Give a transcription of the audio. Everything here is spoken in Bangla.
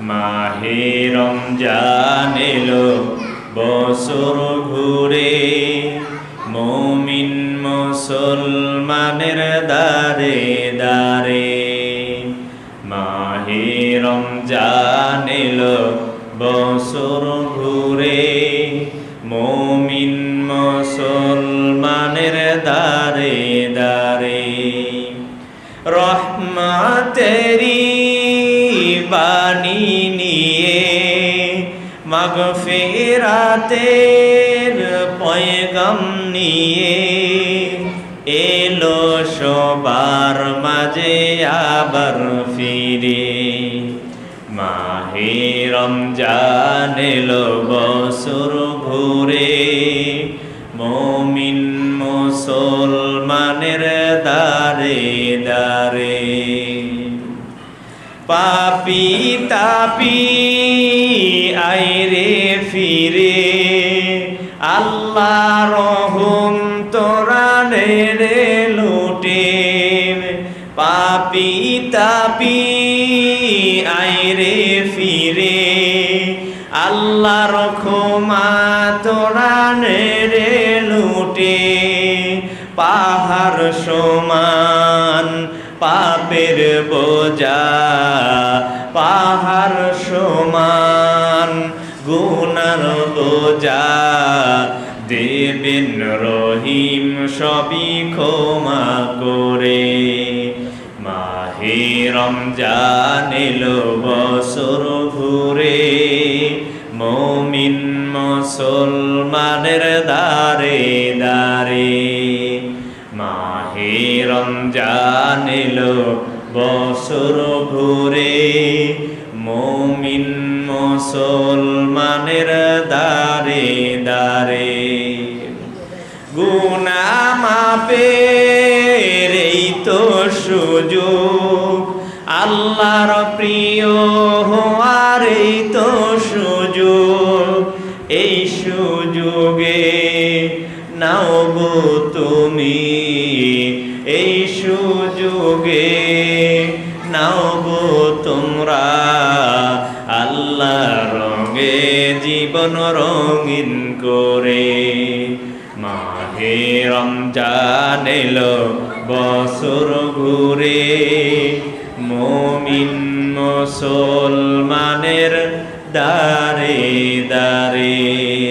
মাহে রমজান এলো, বছর ঘুরে। মমিন মুসলমানের দারে দারে মাহে রমজান এলো, বছর ঘুরে। মমিন মুসলমানের দারে দারে রহমাতেরি বাণী নিয়ে। মাগফিরাতের পয়গম নিয়ে। এলো সবার মাঝে আবার ফিরে। মাহে রমজান এলো বছর ঘুরে মমিন মুসলমানের পাপি তাপি, আইরে ফিরে। আল্লাহ রহম তোরা রে লুটে। পাপি তাপি, আইরে ফিরে। আল্লাহর ক্ষমা তোরা রে লুটে। পাহাড় সমান পাপের বোঝা, পাহাড় সমান গুনার বোঝা। দেবেন রহিম সবই ক্ষমা করে। মাহে রমজান এলো বছর ঘুরে, মমিন মুসলমানের দারে দারে মাহে রমজান এলো বছর ঘুরে মমিন মুসলমানের দারে দারে। গুনা মাপের এই তো সুযোগ, আল্লাহর প্রিয় হওয়ার এই তো সুযোগ, এই সুযোগে নাও গো তুমি এই সুযোগে। নাও গো তোমরা আল্লাহ রঙে জীবন রঙিন করে। মাহে রমজান এলো, বছর ঘুরে। মমিন মুসলমানের দারে দারে